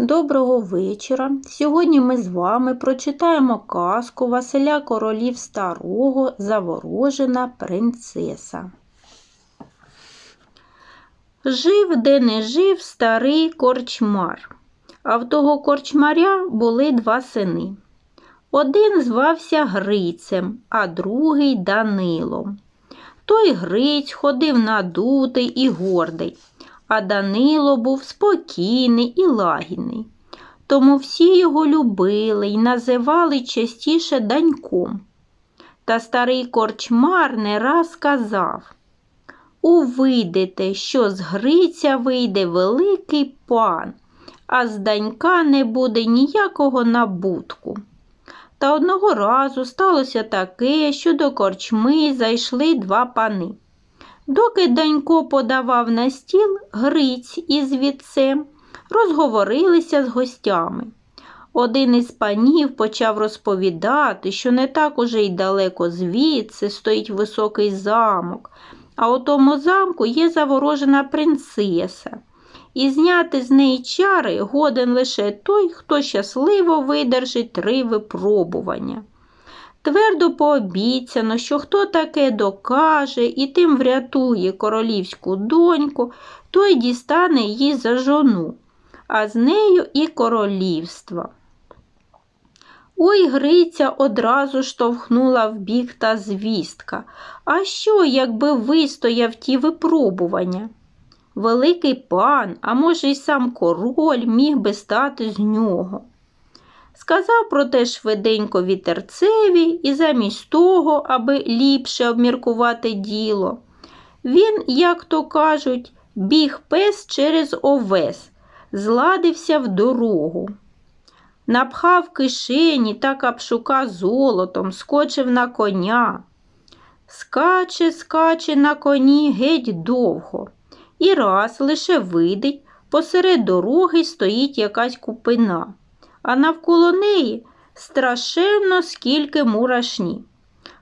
Доброго вечора. Сьогодні ми з вами прочитаємо казку Василя Королів Старого Заворожена принцеса. Жив, де не жив старий корчмар, а в того корчмаря були два сини. Один звався Грицем, а другий Данилом. Той Гриць ходив надутий і гордий а Данило був спокійний і лагідний. Тому всі його любили й називали частіше даньком. Та старий корчмар не раз казав Увидите, що з Гриця вийде великий пан, а з данька не буде ніякого набутку. Та одного разу сталося таке, що до корчми зайшли два пани. Доки Данько подавав на стіл Гриць із вітцем, розговорилися з гостями. Один із панів почав розповідати, що не так уже й далеко звідси стоїть високий замок, а у тому замку є заворожена принцеса, і зняти з неї чари годен лише той, хто щасливо видержить три випробування. Твердо пообіцяно, що хто таке докаже і тим врятує королівську доньку, той дістане її за жону, а з нею і королівства. Ой Гриця одразу штовхнула в бік та звістка. А що, якби вистояв ті випробування? Великий пан, а може, й сам король міг би стати з нього. Сказав про те швиденько вітерцеві і замість того, аби ліпше обміркувати діло. Він, як то кажуть, біг пес через овес, зладився в дорогу. Напхав кишені та капшука золотом, скочив на коня. Скаче, скаче на коні геть довго, і раз лише видить, посеред дороги стоїть якась купина а навколо неї страшенно скільки мурашні.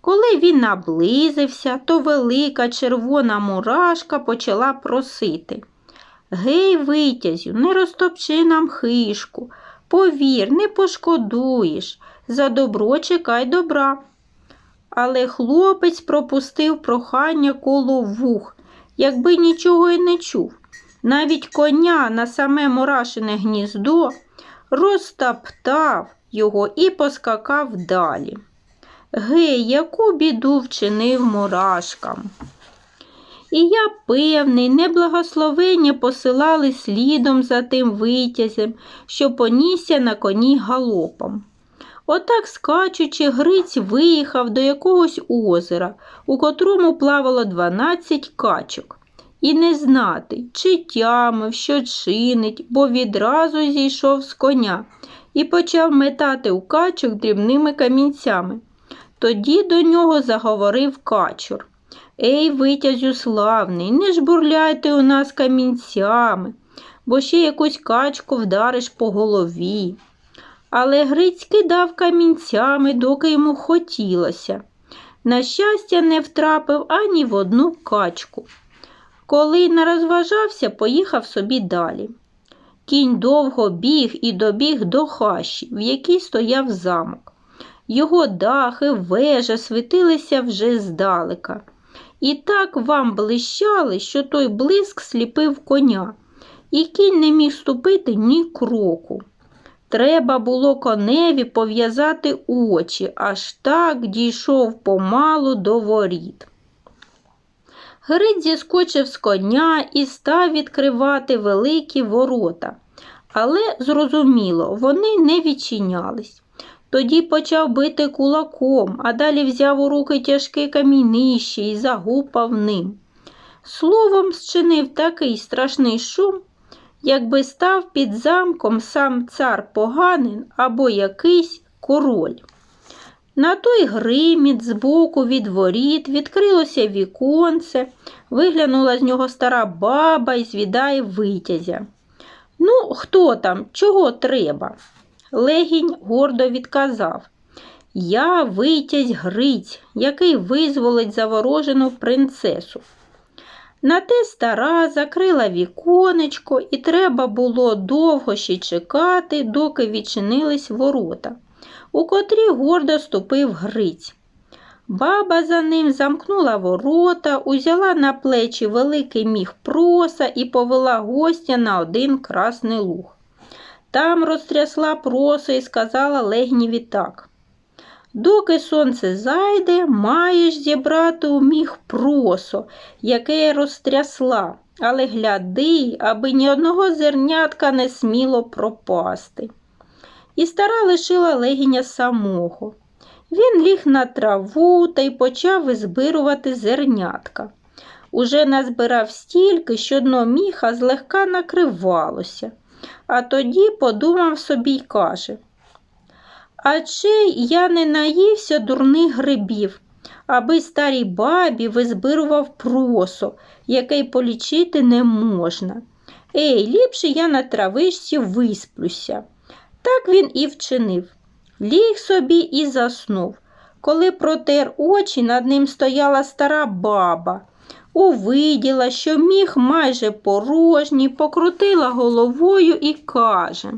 Коли він наблизився, то велика червона мурашка почала просити. Гей, витязю, не розтопчи нам хишку, повір, не пошкодуєш, за добро чекай добра. Але хлопець пропустив прохання коло вух, якби нічого й не чув. Навіть коня на саме мурашине гніздо розтаптав його і поскакав далі. Гей, яку біду вчинив мурашкам. І я певний, неблагословення посилали слідом за тим витязем, що понісся на коні галопом. Отак, скачучи, Гриць виїхав до якогось озера, у котрому плавало дванадцять качок і не знати, чи тямив, що чинить, бо відразу зійшов з коня і почав метати у качок дрібними камінцями. Тоді до нього заговорив качур. Ей, витязю славний, не жбурляйте у нас камінцями, бо ще якусь качку вдариш по голові. Але Гриць кидав камінцями, доки йому хотілося. На щастя, не втрапив ані в одну качку. Коли не розважався, поїхав собі далі. Кінь довго біг і добіг до хащі, в якій стояв замок. Його дахи, вежа світилися вже здалека. І так вам блищали, що той блиск сліпив коня, і кінь не міг ступити ні кроку. Треба було коневі пов'язати очі, аж так дійшов помалу до воріт. Гриць зіскочив з коня і став відкривати великі ворота. Але, зрозуміло, вони не відчинялись. Тоді почав бити кулаком, а далі взяв у руки тяжке камінище і загупав ним. Словом, зчинив такий страшний шум, якби став під замком сам цар поганин або якийсь король. На той гриміт збоку від воріт відкрилося віконце, виглянула з нього стара баба і звідає витязя. Ну, хто там, чого треба? Легінь гордо відказав. Я витязь Гриць, який визволить заворожену принцесу. На те стара закрила віконечко, і треба було довго ще чекати, доки відчинились ворота, у котрі гордо ступив Гриць. Баба за ним замкнула ворота, узяла на плечі великий міг проса і повела гостя на один красний луг. Там розтрясла просо і сказала легніві так. Доки сонце зайде, маєш зібрати у міг просо, яке я розтрясла, але гляди, аби ні одного зернятка не сміло пропасти. І стара лишила легіня самого. Він ліг на траву та й почав визбирувати зернятка. Уже назбирав стільки, що дно міха злегка накривалося, а тоді подумав собі й каже А чи я не наївся дурних грибів, аби старій бабі визбирував просо, яке й полічити не можна. Ей, ліпше я на травичці висплюся. Так він і вчинив. Ліг собі і заснув. Коли протер очі, над ним стояла стара баба. Увиділа, що міг майже порожній, покрутила головою і каже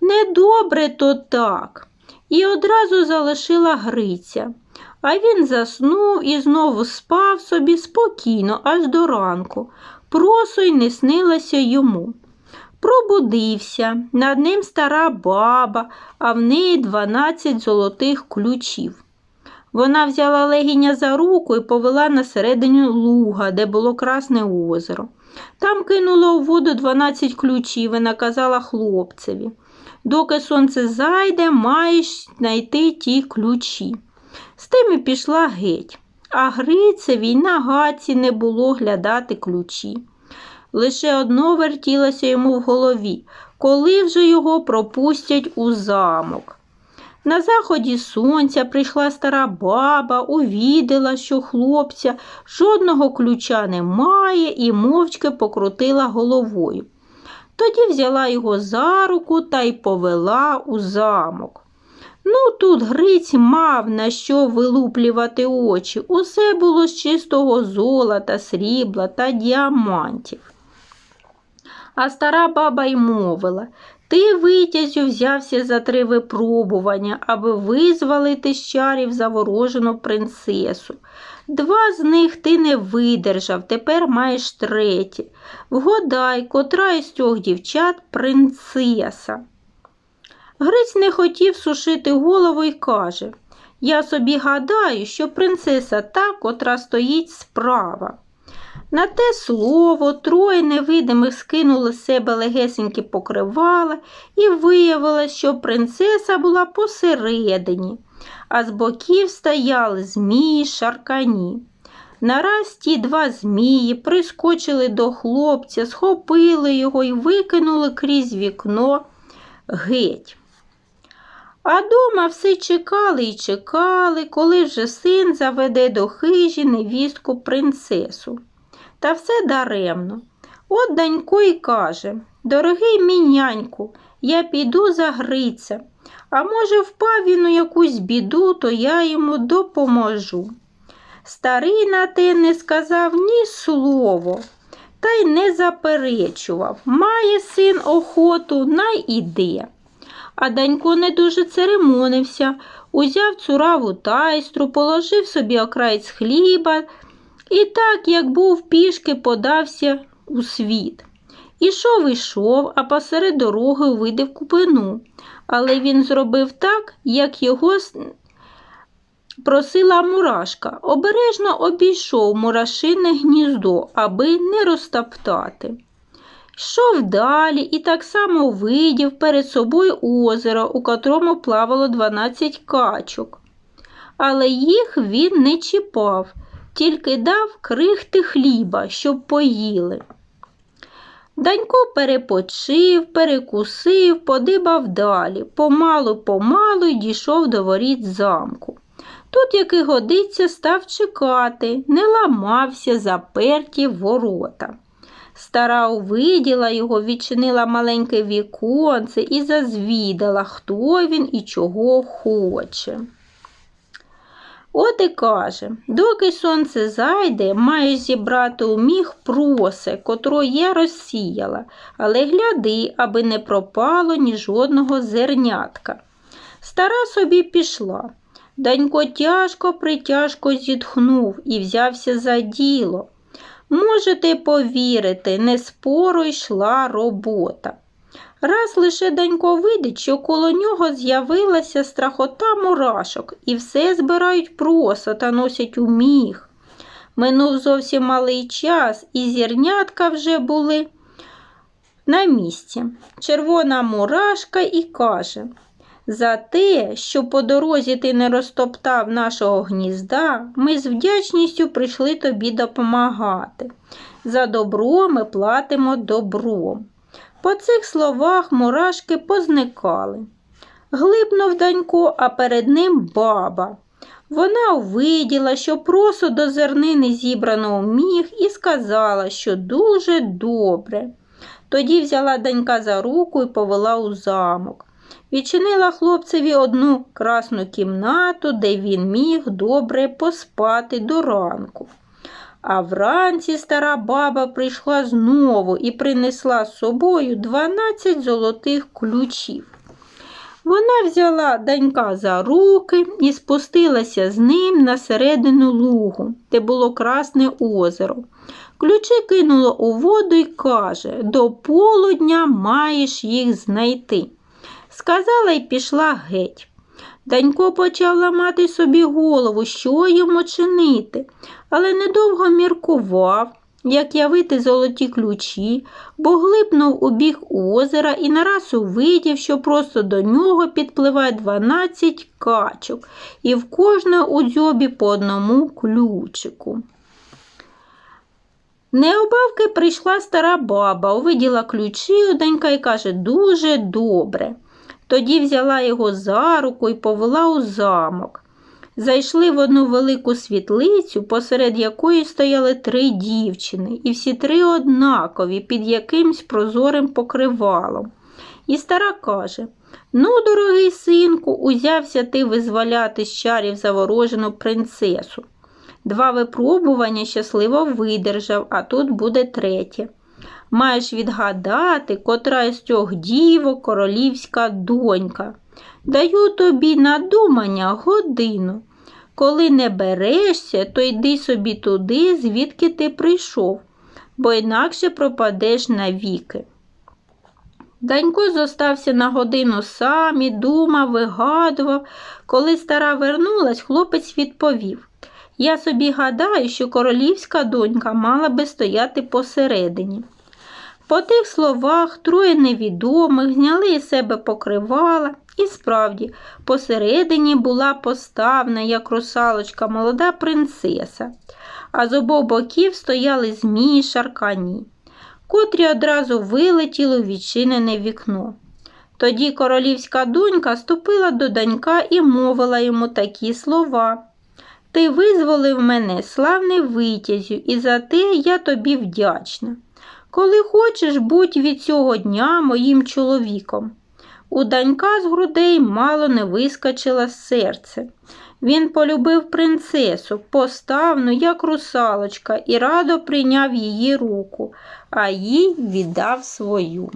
Недобре то так. І одразу залишила Гриця. А він заснув і знову спав собі спокійно, аж до ранку. Просо й не снилося йому. Пробудився, над ним стара баба, а в неї дванадцять золотих ключів. Вона взяла легіня за руку і повела на середину луга, де було красне озеро. Там кинула у воду дванадцять ключів і наказала хлопцеві. Доки сонце зайде, маєш знайти ті ключі. З тим і пішла геть, а Грицевій на гаці не було глядати ключі. Лише одно вертілося йому в голові, коли вже його пропустять у замок. На заході сонця прийшла стара баба, увідела, що хлопця жодного ключа немає, і мовчки покрутила головою. Тоді взяла його за руку та й повела у замок. Ну, тут Гриць мав на що вилуплювати очі. Усе було з чистого золота, срібла та діамантів. А стара баба й мовила ти, витязю, взявся за три випробування, аби визволити з чарів заворожену принцесу. Два з них ти не видержав, тепер маєш третє. Вгадай, котра із трьох дівчат принцеса. Гриць не хотів сушити голову і каже Я собі гадаю, що принцеса та, котра стоїть справа. На те слово троє невидимих скинули з себе легесенькі покривала і виявилось, що принцеса була посередині, а з боків стояли змії шаркані. Нараз ті два змії прискочили до хлопця, схопили його і викинули крізь вікно геть. А дома все чекали і чекали, коли вже син заведе до хижі невістку принцесу. Та все даремно. От Данько й каже Дорогий мій няньку, я піду за Гриця, а може, впав він у якусь біду, то я йому допоможу. Старий на те не сказав ні слово, та й не заперечував. Має син охоту, най іде. А Данько не дуже церемонився, узяв цураву тайстру, положив собі окраєць хліба. І так, як був пішки, подався у світ. Ішов, ішов, а посеред дороги увидив купину. Але він зробив так, як його просила мурашка. Обережно обійшов мурашине гніздо, аби не розтоптати. Йшов далі і так само видів перед собою озеро, у котрому плавало 12 качок. Але їх він не чіпав тільки дав крихти хліба, щоб поїли. Данько перепочив, перекусив, подибав далі, помалу помалу й дійшов до воріт замку. Тут, як і годиться, став чекати, не ламався заперті ворота. Стара увиділа його, відчинила маленьке віконце і зазвідала, хто він і чого хоче. От і каже, доки сонце зайде, маєш зібрати у міг просе, котро я розсіяла, але гляди, аби не пропало ні жодного зернятка. Стара собі пішла. Данько тяжко притяжко зітхнув і взявся за діло. Можете повірити, не споро йшла робота. Раз лише Данько видить, що коло нього з'явилася страхота мурашок, і все збирають просо та носять у міг. Минув зовсім малий час, і зірнятка вже були на місці. Червона мурашка і каже за те, що по дорозі ти не розтоптав нашого гнізда, ми з вдячністю прийшли тобі допомагати. За добро ми платимо добром. По цих словах мурашки позникали. Глибнув Данько, а перед ним баба. Вона увиділа, що просо до зернини зібрано у міг, і сказала, що дуже добре. Тоді взяла Данька за руку і повела у замок. Відчинила хлопцеві одну красну кімнату, де він міг добре поспати до ранку. А вранці стара баба прийшла знову і принесла з собою 12 золотих ключів. Вона взяла данька за руки і спустилася з ним на середину лугу, де було красне озеро. Ключі кинуло у воду і каже до полудня маєш їх знайти. Сказала і пішла геть. Данько почав ламати собі голову, що йому чинити, але недовго міркував, як явити золоті ключі, бо глипнув у біг озера і нараз увидів, що просто до нього підпливає 12 качок, і в кожної у дзьобі по одному ключику. Необавки прийшла стара баба, увиділа ключі у Данька і каже дуже добре. Тоді взяла його за руку і повела у замок. Зайшли в одну велику світлицю, посеред якої стояли три дівчини, і всі три однакові під якимсь прозорим покривалом. І стара каже Ну, дорогий синку, узявся ти визволяти з чарів заворожену принцесу. Два випробування щасливо видержав, а тут буде третє. Маєш відгадати, котра з трьох дівок королівська донька. Даю тобі на думання годину. Коли не берешся, то йди собі туди, звідки ти прийшов, бо інакше пропадеш навіки. Данько зостався на годину сам і думав, вигадував. Коли стара вернулась, хлопець відповів Я собі гадаю, що королівська донька мала би стояти посередині. По тих словах троє невідомих зняли із себе покривала, і справді, посередині була поставна, як русалочка, молода принцеса, а з обох боків стояли змії шаркані, котрі одразу вилетіли у відчинене вікно. Тоді королівська донька ступила до данька і мовила йому такі слова. Ти визволив мене, славний витязю, і за те я тобі вдячна. Коли хочеш, будь від цього дня моїм чоловіком. У данька з грудей мало не вискочило серце. Він полюбив принцесу, поставну, як русалочка, і радо прийняв її руку, а їй віддав свою.